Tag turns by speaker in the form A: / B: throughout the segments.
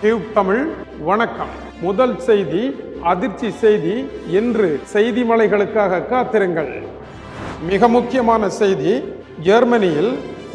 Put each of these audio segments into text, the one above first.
A: Tube Tamil வணக்கம். முதல் செய்தி அதிர்ச்சி செய்தி என்று செய்தி மலைகளுக்காக காத்திருங்கள். மிக முக்கியமான செய்தி ஜெர்மனியில்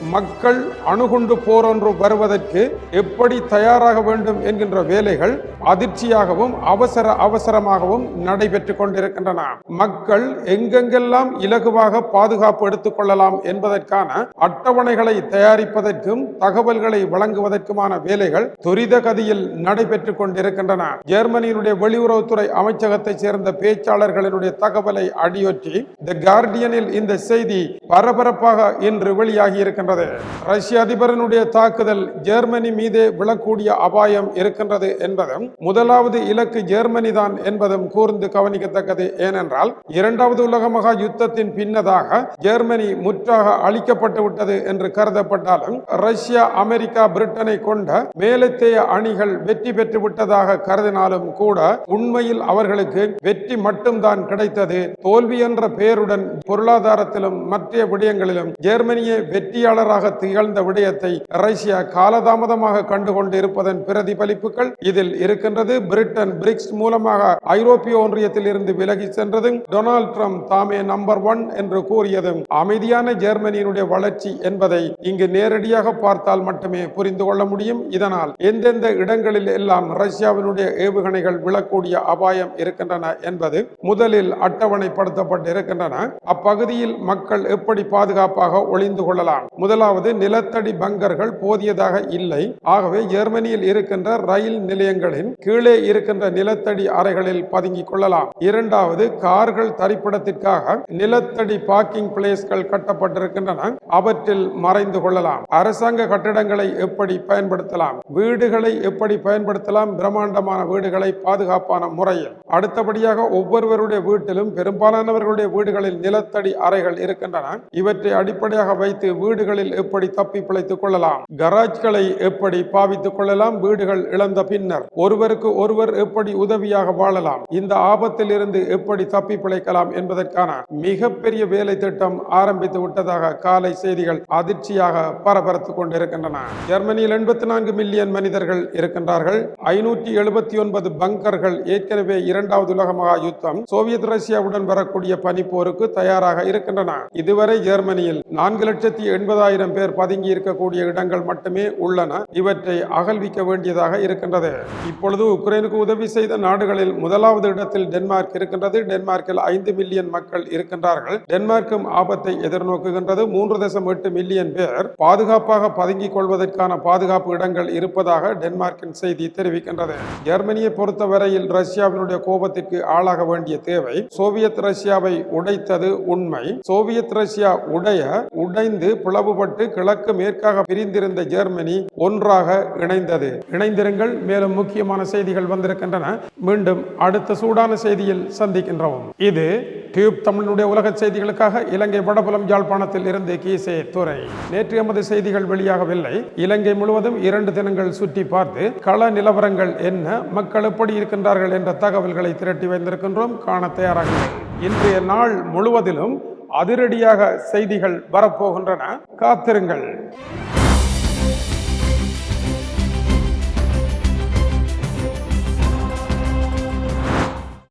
A: மக்கள் அணுகுண்டு போரொன்று வருவதற்கு எப்படி தயாராக வேண்டும் என்கின்ற வேலைகள் அதிர்ச்சியாகவும் அவசர அவசரமாகவும் நடைபெற்றுக் கொண்டிருக்கின்றன. மக்கள் எங்கெங்கெல்லாம் இலகுவாக பாதுகாப்பு எடுத்துக் கொள்ளலாம் என்பதற்கான அட்டவணைகளை தயாரிப்பதற்கும் தகவல்களை வழங்குவதற்குமான வேலைகள் துரித கதியில் நடைபெற்றுக் கொண்டிருக்கின்றன. ஜெர்மனியினுடைய வெளியுறவுத்துறை அமைச்சகத்தைச் சேர்ந்த பேச்சாளர்களினுடைய தகவலை அடியொற்றி தி கார்டியனில் இந்த செய்தி பரபரப்பாக இன்று வெளியாகி இருக்கின்றது. இருக்கின்றது ரஷ்ய அதிபரனுடைய தாக்குதல் ஜெர்மனி மீதே விழக்கூடிய அபாயம் இருக்கின்றது என்பதும் முதலாவது இலக்கு ஜெர்மனி தான் என்பதும் கூர்ந்து கவனிக்கத்தக்கது. ஏனென்றால் இரண்டாவது உலக மகா யுத்தத்தின் பின்னதாக ஜெர்மனி முற்றாக அழிக்கப்பட்டு விட்டது என்று கருதப்பட்டாலும் ரஷ்யா அமெரிக்கா பிரிட்டனை கொண்ட மேலத்தைய அணிகள் வெற்றி பெற்று விட்டதாக கருதினாலும் கூட உண்மையில் அவர்களுக்கு வெற்றி மட்டும்தான் கிடைத்தது. தோல்வி என்ற பெயருடன் பொருளாதாரத்திலும் மற்ற விடயங்களிலும் ஜெர்மனியை வெற்றியாளர் வெற்றியாளராக திகழ்ந்த விடயத்தை ரஷ்யா காலதாமதமாக கண்டுகொண்டு இருப்பதன் பிரதிபலிப்புகள் இதில் இருக்கின்றது. பிரிட்டன் பிரிக்ஸ் மூலமாக ஐரோப்பிய ஒன்றியத்தில் இருந்து விலகி சென்றதும் டொனால்ட் ட்ரம்ப் தாமே நம்பர் ஒன் என்று கூறியதும் அமைதியான ஜெர்மனியினுடைய வளர்ச்சி என்பதை இங்கு நேரடியாக பார்த்தால் மட்டுமே புரிந்து கொள்ள முடியும். இதனால் எந்தெந்த இடங்களில் எல்லாம் ரஷ்யாவினுடைய ஏவுகணைகள் விழக்கூடிய அபாயம் இருக்கின்றன என்பது முதலில் அட்டவணைப்படுத்தப்பட்டிருக்கின்றன. அப்பகுதியில் மக்கள் எப்படி பாதுகாப்பாக ஒளிந்து கொள்ளலாம்? முதலாவது நிலத்தடி பங்கர்கள் போதியதாக இல்லை. ஆகவே ஜெர்மனியில் இருக்கின்ற ரயில் நிலையங்களின் கீழே இருக்கின்ற நிலத்தடி அறைகளில் பதுங்கிக் கொள்ளலாம். இரண்டாவது கார்கள் தரிப்பிடத்திற்காக நிலத்தடி பார்க்கிங் பிளேஸ்கள் கட்டப்பட்டிருக்கின்றன. அவற்றில் மறைந்து கொள்ளலாம். அரசாங்க கட்டிடங்களை எப்படி பயன்படுத்தலாம்? வீடுகளை எப்படி பயன்படுத்தலாம்? பிரம்மாண்டமான வீடுகளை பாதுகாப்பான முறையில். அடுத்தபடியாக ஒவ்வொருவருடைய வீட்டிலும் பெரும்பாலானவர்களுடைய வீடுகளில் நிலத்தடி அறைகள் இருக்கின்றன. இவற்றை அடிப்படையாக வைத்து வீடுகள் வீடுகளில் எப்படி தப்பி பிழைத்துக் கொள்ளலாம்? கராஜ்களை எப்படி பாவித்துக் கொள்ளலாம்? வீடுகள் இழந்த பின்னர் ஒருவருக்கு ஒருவர் எப்படி உதவியாக வாழலாம்? இந்த ஆபத்தில் இருந்து எப்படி தப்பி பிழைக்கலாம் என்பதற்கான மிகப்பெரிய வேலை திட்டம் ஆரம்பித்து விட்டதாக காலை செய்திகள் அதிர்ச்சியாக பரபரத்துக் கொண்டிருக்கின்றன. ஜெர்மனியில் எண்பத்தி நான்கு மில்லியன் மனிதர்கள் இருக்கின்றார்கள். ஐநூற்றி எழுபத்தி ஒன்பது பங்கர்கள் ஏற்கனவே இரண்டாவது உலக மகா யுத்தம் சோவியத் ரஷ்யாவுடன் வரக்கூடிய பனிப்போருக்கு தயாராக இருக்கின்றன. இதுவரை ஜெர்மனியில் நான்கு லட்சத்தி எண்பது எண்பதாயிரம் பேர் பதுங்கி இருக்கக்கூடிய இடங்கள் மட்டுமே உள்ளன. இவற்றை அகழ்விக்க வேண்டியதாக இருக்கின்றது. இப்பொழுது உக்ரைனுக்கு உதவி செய்த நாடுகளில் முதலாவது இடத்தில் டென்மார்க் இருக்கின்றது. டென்மார்க்கில் ஐந்து மில்லியன் மக்கள் இருக்கின்றார்கள். டென்மார்க்கும் ஆபத்தை எதிர்நோக்குகின்றது. மூன்று தசம் எட்டு மில்லியன் பேர் பாதுகாப்பாக பதுங்கிக் கொள்வதற்கான பாதுகாப்பு இடங்கள் இருப்பதாக டென்மார்க்கின் செய்தி தெரிவிக்கின்றது. ஜெர்மனியை பொறுத்தவரையில் ரஷ்யாவினுடைய கோபத்திற்கு ஆளாக வேண்டிய தேவை சோவியத் ரஷ்யாவை உடைத்தது உண்மை. சோவியத் ரஷ்யா உடைய உடைந்து பாகுபட்டு கிழக்கு மேற்காக பிரிந்திருந்த ஜெர்மனி ஒன்றாக இணைந்தது. இணைந்திருங்கள் மேலும் முக்கியமான செய்திகள் வந்திருக்கின்றன. மீண்டும் அடுத்த சூடான செய்தியில் சந்திக்கின்றோம். இது டியூப் தமிழனுடைய உலக செய்திகளுக்காக இலங்கை வடபுலம் யாழ்ப்பாணத்தில் இருந்து கீசே துறை நேற்று எமது செய்திகள் வெளியாகவில்லை. இலங்கை முழுவதும் இரண்டு தினங்கள் சுற்றி பார்த்து கள நிலவரங்கள் என்ன மக்கள் எப்படி இருக்கின்றார்கள் என்ற தகவல்களை திரட்டி வைத்திருக்கின்றோம். காண தயாராக இன்றைய நாள் முழுவதிலும் அதிரடியாக செய்திகள் வரப்போகின்றன. காத்திருங்கள்.